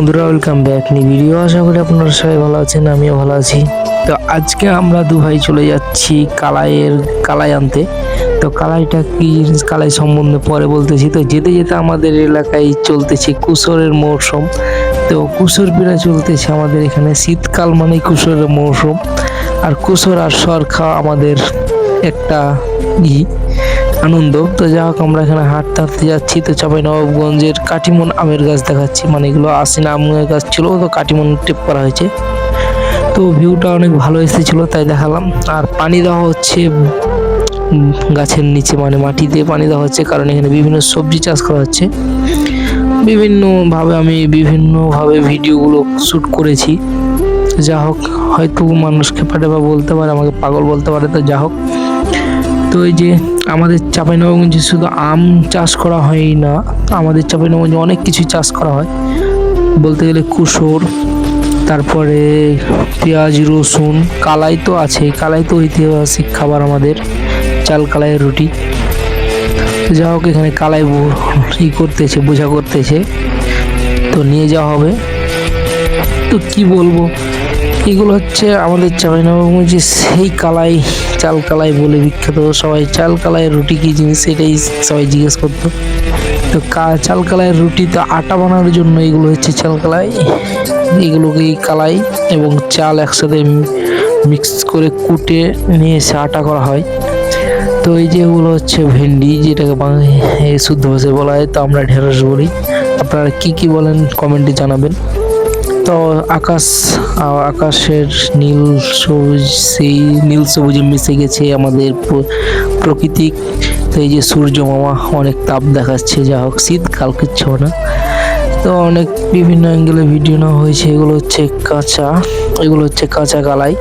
Welcome back নি video আশা করি আপনারা সবাই ভালো আছেন, আমিও ভালো আছি। তো আজকে আমরা দু ভাই চলে যাচ্ছি কালাইয়ের, কালাই আনতে। তো কালাইটা কি জিনিস, কালাই সম্বন্ধে পরে বলতেছি। তো যেতে যেতে আমাদের এলাকায় চলতেছে কুসরের মৌসুম তো কুসর পিড়া চলতেছে আমাদের এখানে, শীতকাল মানেই কুসরের মৌসুম আর কুসর আর সর খাওয়া আমাদের একটা ই। আনন্দ। তো যা হোক, আমরা এখানে হাঁটতে হাঁটতে যাচ্ছি। তো চাপাই নবাবগঞ্জের কাটিমন আমের গাছ দেখাচ্ছি। মানে এগুলো আসিনা আমের গাছ ছিল, তো কাটিমন টেপ করা হয়েছে। তো ভিউটা অনেক ভালো এসেছিল, তাই দেখালাম। আর পানি দেওয়া হচ্ছে গাছের নিচে মানে মাটিতে পানি দেওয়া হচ্ছে, কারণ এখানে বিভিন্ন সবজি চাষ করা হচ্ছে। বিভিন্নভাবে আমি বিভিন্নভাবে ভিডিওগুলো শ্যুট করেছি। যা হোক, হয়তো মানুষকে পারে বা বলতে পারে, আমাকে পাগল বলতে পারে, তো যা হোক। তো এই যে আমাদের চাঁপাইনবাবগঞ্জে শুধু আম চাষ করা হয় না, আমাদের চাঁপাইনবাবগঞ্জে অনেক কিছু চাষ করা হয়। বলতে গেলে কুসুর, তারপরে পেঁয়াজ, রসুন, কালাই তো আছে কালাই তো ঐতিহাসিক খাবার আমাদের, চাল কালাইয়ের রুটি। যা হোক, এখানে কালাই ই করতেছে, বোঝা করতেছে। তো নিয়ে যাওয়া হবে। তো কি বলব? এগুলো হচ্ছে আমাদের চাঁপাইনবাবগঞ্জে সেই কালাই চাল কালাই বলে বিখ্যাত সবাই চাল কালাইয়ের রুটি কি জিনিস? এটাই সবাই জিজ্ঞেস করতো। তো চাল কালাইয়ের রুটি তো আটা বানানোর জন্য এগুলো হচ্ছে চাল কালাই এগুলোকে কালাই এবং চাল একসাথে মিক্স করে কুটে নিয়ে এসে আটা করা হয়। তো এই যে এগুলো হচ্ছে ভেন্ডি, যেটাকে শুদ্ধ ভাষায় বলা হয়, তো আমরা ঢেঁড়স বলি। আপনারা কি কি বলেন কমেন্টে জানাবেন। তো আকাশ আকাশের নীল সবুজ, সেই নীল সবুজে মিশে গেছে আমাদের প্র- প্রকৃতিক এই যে সূর্য মামা, অনেক তাপ দেখাচ্ছে, যা হোক, শীতকাল, কিচ্ছু না। তো অনেক বিভিন্ন অ্যাঙ্গেলে ভিডিও নেওয়া হয়েছে, এগুলো হচ্ছে কাঁচা, এগুলো হচ্ছে কাঁচা কালাই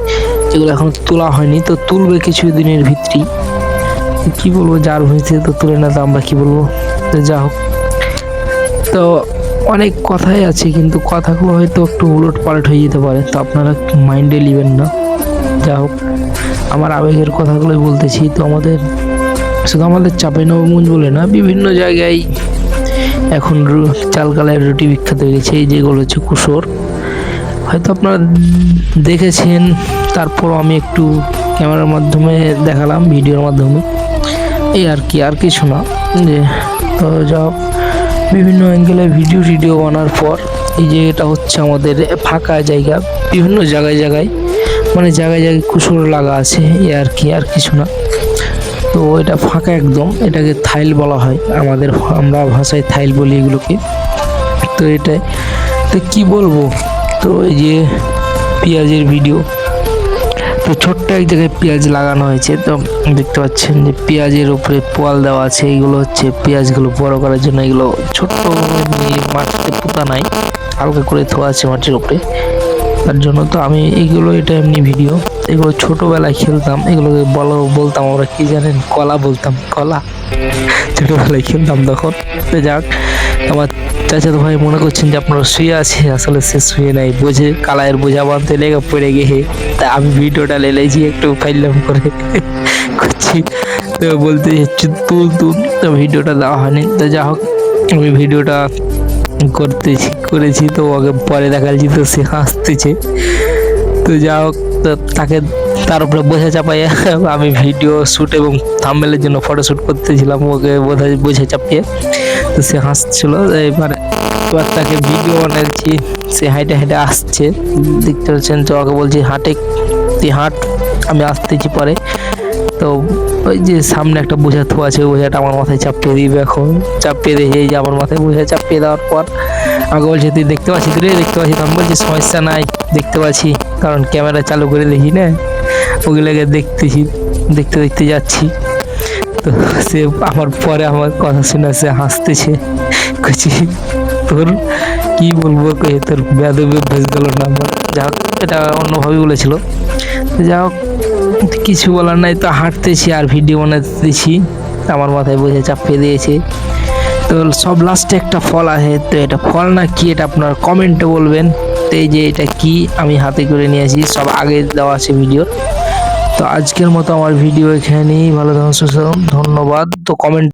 এগুলো এখন তোলা হয়নি। তো তুলবে কিছু দিনের ভিতরেই কি বলব, যার হয়েছে তো তুলে না তো আমরা কি বলব? যা হোক। তো অনেক কথাই আছে, কিন্তু কথাগুলো হয়তো একটু উলট পালট হয়ে যেতে পারে, তো আপনারা মাইন্ডে নেবেন না। যা হোক, আমার আবেগের কথাগুলোই বলতেছি, তো আমাদের, শুধু আমাদের চাপে নবমঞ্জ বলে না, বিভিন্ন জায়গায় এখন রু- চালকালায় রুটি বিখ্যাত হয়ে গেছে, এই যেগুলো হচ্ছে কুসর। হয়তো আপনারা দেখেছেন তারপর আমি একটু ক্যামেরার মাধ্যমে দেখালাম, ভিডিওর মাধ্যমে। এই আর কি, আর কিছু না, যে, তো যা বিভিন্ন অ্যাঙ্গেলে ভিডিও টিডিও বানার পর, এই যে এটা হচ্ছে আমাদের ফাঁকা জায়গা, বিভিন্ন জায়গায় জায়গায় মানে জায়গায় জায়গায় কুসুর লাগা আছে, এই আর কি, আর কিছু না। তো এটা ফাঁকা একদম, এটাকে থাইল বলা হয়, আমাদের আমরা ভাষায় থাইল বলি এগুলোকে। তো এটাই তো কি বলব? তো এই যে পেঁয়াজের ভিডিও তো ছোট্ট এক জায়গায় পেঁয়াজ লাগানো হয়েছে, তো দেখতে পাচ্ছেন যে পেঁয়াজের উপরে পোয়াল দেওয়া আছে এইগুলো হচ্ছে পেঁয়াজগুলো বড় করার জন্য এগুলো ছোট্ট মাটিতে পোতা নাই, হালকা করে ধোয়া আছে মাটির উপরে। তার জন্য তো আমি এগুলো, এটা এমনি ভিডিও। এগুলো ছোটোবেলায় খেলতাম, এগুলোকে বলো, বলতাম আমরা, কী জানেন? কলা বলতাম, কলা। ছোটবেলায় খেলতাম তখন। তো যাক, আমার চাচাতো ভাই মনে করছেন যে আপনারা শুয়ে আছে আসলে সে শুয়ে নাই, বোঝে কালায়ের বোঝা বাঁধতে লেগে পড়ে গিয়ে তা আমি ভিডিওটা লেলেছি একটু ফাইলাম করে করছি। তো বলতে তুল তুল, তো ভিডিওটা দেওয়া হয়নি। তো যা হোক, আমি ভিডিওটা করতেছি, করেছি, তো ওকে পরে দেখাচ্ছি তো সে হাসতেছে। তো যা হোক তাকে তার উপরে বোঝা চাপাইয়ে আমি ভিডিও শ্যুট এবং থাম্বেলের জন্য ফটো শ্যুট করতেছিলাম, ওকে বোঝা বোঝা চাপিয়ে। তো সে হাসছিল, এবার এবার তাকে ভিডিও বানাচ্ছি, সে হাইটে হাইটে আসছে। দেখতে পাচ্ছেন তো, ওকে বলছি, হাঁটে, তুই হাঁট, আমি আসতেছি পরে। তো ওই যে সামনে একটা বোঝা থোয়া আছে বোঝাটা আমার মাথায় চাপিয়ে দিবে এখন। চাপিয়ে দিয়ে এই যে আমার মাথায় বোঝা চাপিয়ে দেওয়ার পর, আমাকে বলছে, তুই দেখতে পাচ্ছিস রে, দেখতে পাচ্ছিস? আমি বলছি, সমস্যা নাই, দেখতে পাচ্ছি। কারণ ক্যামেরা চালু করে দেখি না। ওগুলোকে দেখতেছি, দেখতে দেখতে যাচ্ছি। তো সে আমার পরে আমার কথা শুনে সে হাসতেছে। কছি তোর কি বলব কে তোর বেদবে ভেস গেল না আমার যা হোক, এটা অন্যভাবে বলেছিল। যা হোক, কিছু বলার নাই, তো হাঁটতেছি আর ভিডিও বানাতেছি। আমার মাথায় বসে চাপিয়ে দিয়েছে। তো সব লাস্টে একটা ফল আছে, তো এটা ফল না কি এটা আপনার কমেন্টে বলবেন। তো এই যে এটা কি, আমি হাতে করে নিয়ে আসি, সব আগে দেওয়া আছে ভিডিও তো আজকের মতো আমার ভিডিও এখানেই। ভালো থাকুন সুস্থ ধন্যবাদ। তো কমেন্ট